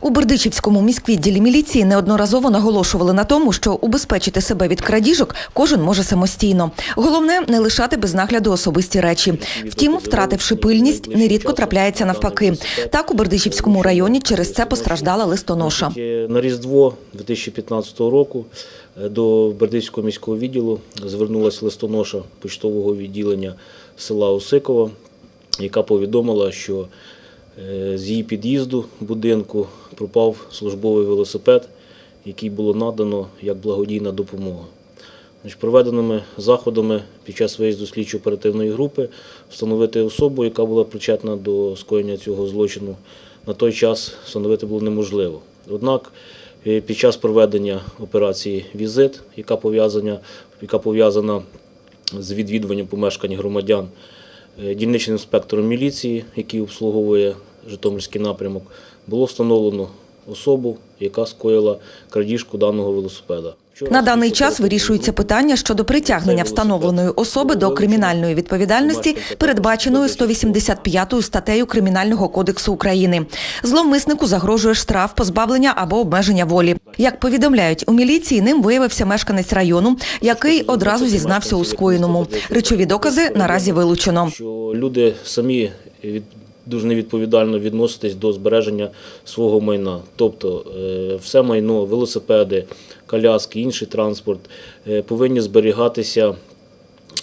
У Бердичівському міськвідділі міліції неодноразово наголошували на тому, що убезпечити себе від крадіжок кожен може самостійно. Головне не лишати без нагляду особисті речі. Втім, втративши пильність, нерідко трапляється навпаки. Так у Бердичівському районі через це постраждала листоноша. На Різдво 2015 року е, до Бердичського міського відділу звернулася листоноша почтового відділення села Осикова, яка повідомила, що з її під'їзду будинку пропав службовий велосипед, який було надано як благодійна допомога. Проведеними заходами під час виїзду слідчо-оперативної групи встановити особу, яка була причетна до скоєння цього злочину, на той час встановити було неможливо. Однак е, під час проведення операції Візит, яка пов'язана, яка пов'язана з відвідуванням помешкань громадян, е, дільничним інспектором міліції, який обслуговує Житомирський напрямок, було встановлено особу, яка скоїла крадіжку даного велосипеда. На даний час вирішується питання щодо притягнення встановленої особи до кримінальної відповідальності, передбаченої 185 статтею Кримінального кодексу України. Зловмиснику загрожує штраф, позбавлення або обмеження волі. Як повідомляють у міліції, ним виявився мешканець району, який одразу зізнався у скоєному. Речові докази наразі вилучено. люди самі дуже невідповідально відноситись до збереження свого майна. Тобто е, все майно, велосипеди, коляски, інший транспорт е, повинні зберігатися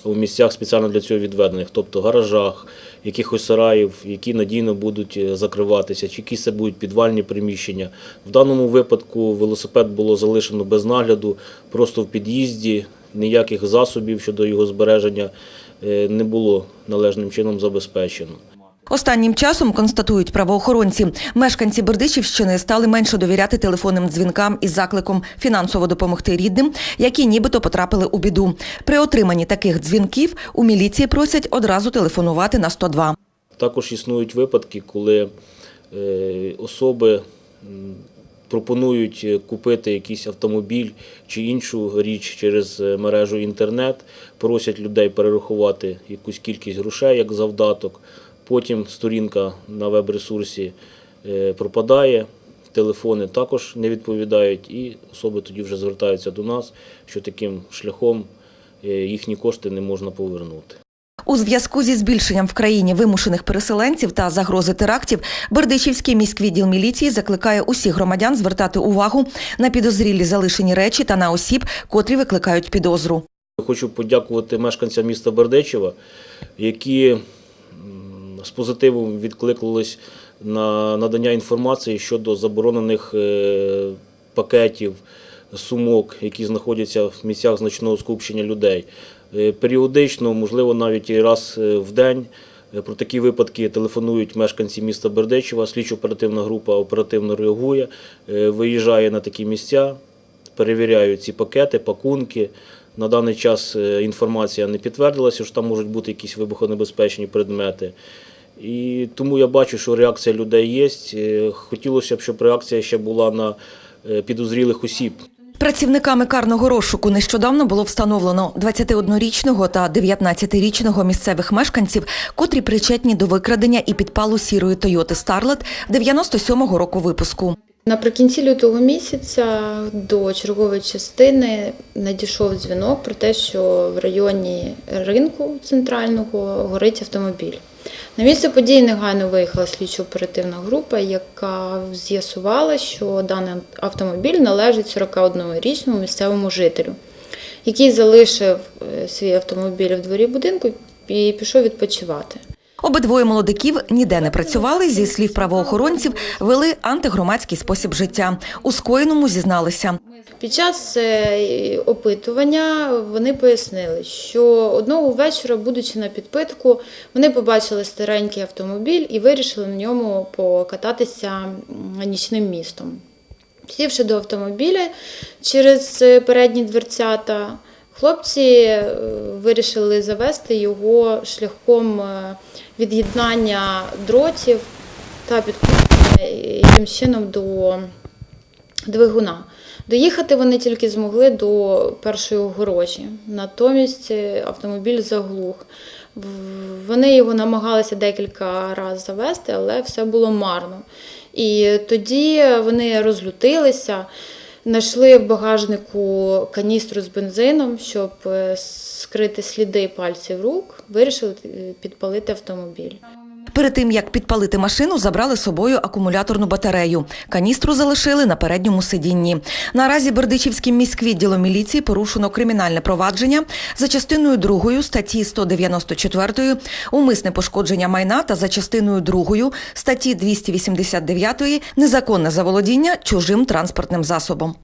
у місцях спеціально для цього відведених, тобто гаражах, якихось сараїв, які надійно будуть е, закриватися, чи якісь це будуть підвальні приміщення. В даному випадку велосипед було залишено без нагляду, просто в під'їзді, ніяких засобів щодо його збереження не було належним чином забезпечено. Останнім часом констатують правоохоронці, мешканці Бердичівщини стали менше довіряти телефонним дзвінкам із закликом фінансово допомогти рідним, які нібито потрапили у біду. При отриманні таких дзвінків у міліції просять одразу телефонувати на 102. Також існують випадки, коли е, особи пропонують е, купити якийсь автомобіль чи іншу річ через е, мережу інтернет, просять людей перерахувати якусь кількість грошей як завдаток. Потім сторінка на веб-ресурсі е, пропадає, телефони також не відповідають, і особи тоді вже звертаються до нас, що таким шляхом е, їхні кошти не можна повернути. У зв'язку зі збільшенням в країні вимушених переселенців та загрози терактів Бердичівський міськвідділ міліції закликає усіх громадян звертати увагу на підозрілі залишені речі та на осіб, котрі викликають підозру. Хочу подякувати мешканцям міста Бердичева, які з позитивом відкликнулись на надання інформації щодо заборонених е, пакетів, сумок, які знаходяться в місцях значного скупчення людей. Е, Періодично, можливо, навіть і раз е, в день. Про такі випадки телефонують мешканці міста Бердичева. Слідчо-оперативна група оперативно реагує, виїжджає на такі місця, перевіряють ці пакети, пакунки. На даний час інформація не підтвердилася, що там можуть бути якісь вибухонебезпечні предмети. І тому я бачу, що реакція людей є. Е, Хотілося б, щоб реакція ще була на е, підозрілих осіб. Працівниками карного розшуку нещодавно було встановлено 21-річного та 19-річного місцевих мешканців, котрі причетні до викрадення і підпалу сірої Тойоти Старлет 97-го року випуску. Наприкінці лютого місяця до чергової частини надійшов дзвінок про те, що в районі ринку центрального горить автомобіль. На місце події негайно виїхала слідчо-оперативна група, яка з'ясувала, що даний автомобіль належить 41-річному місцевому жителю, який залишив е, свій автомобіль в дворі будинку і пішов відпочивати. Обидвоє молодиків ніде не працювали. Зі слів правоохоронців, вели антигромадський спосіб життя. У скоєному зізналися. Під час е, опитування вони пояснили, що одного вечора, будучи на підпитку, вони побачили старенький автомобіль і вирішили на ньому покататися нічним містом. Сівши до автомобіля через е, передні дверцята, хлопці е, вирішили завести його шляхом е, від'єднання дротів та підключення яким чином до двигуна. Доїхати вони тільки змогли до першої огорожі. Натомість е, автомобіль заглух. Вони його намагалися декілька разів завести, але все було марно. І тоді вони розлютилися, знайшли в багажнику каністру з бензином, щоб е, скрити сліди пальців рук, вирішили е, підпалити автомобіль. Перед тим як підпалити машину, забрали з собою акумуляторну батарею. Каністру залишили на передньому сидінні. Наразі Бердичівським міськвідділом міліції порушено кримінальне провадження за частиною 2 статті 194 умисне пошкодження майна та за частиною 2 статті 289 незаконне заволодіння чужим транспортним засобом.